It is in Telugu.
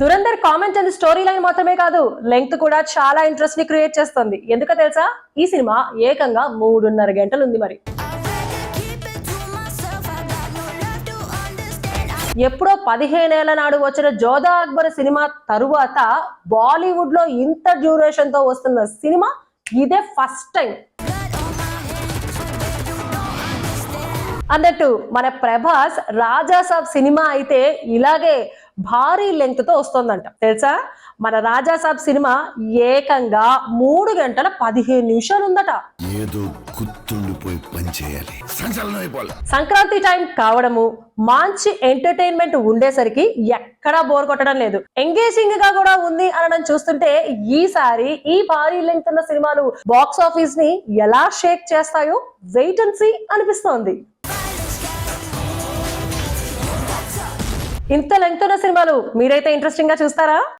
Dhurandhar comment and story line మాత్రమే కాదు లెంగ్త్ కూడా చాలా ఇంట్రెస్ట్ని క్రియేట్ చేస్తుంది. ఎందుకో తెలుసా? ఈ సినిమా ఏకంగా మూడున్నర గంటలు ఉంది మరి ఎప్పుడో పదిహేనేళ్ళ నాడు వచ్చిన జోధా అక్బర్ సినిమా తరువాత బాలీవుడ్లో ఇంత డ్యూరేషన్తో వస్తున్న సినిమా ఇదే ఫస్ట్ టైం అన్నట్టు మన ప్రభాస్ రాజాసాబ్ సినిమా అయితే ఇలాగే భారీ లెంగ్త్తో వస్తుందంట. తెలుసా? మన రాజాసాబ్ సినిమా ఏకంగా మూడు గంటల పదిహేను నిమిషాలు ఉందట. ఏదో గుర్తుండిపోయి పనిచేయాలి సంచలనం అయిపోవాలి. సంక్రాంతి టైం కావడము మంచి ఎంటర్టైన్మెంట్ ఉండేసరికి ఎక్కడా బోర్ కొట్టడం లేదు. ఎంగేజింగ్గా కూడా ఉంది అనడం చూస్తుంటే ఈసారి ఈ భారీ లెంగ్త్ ఉన్న సినిమాలు బాక్స్ ఆఫీస్ని ఎలా షేక్ చేస్తాయో వెయిట్ అండ్ సీ అనిపిస్తోంది. ఇంత లెంగ్త్ ఉన్న సినిమాలు మీరైతే ఇంట్రెస్టింగ్గా చూస్తారా?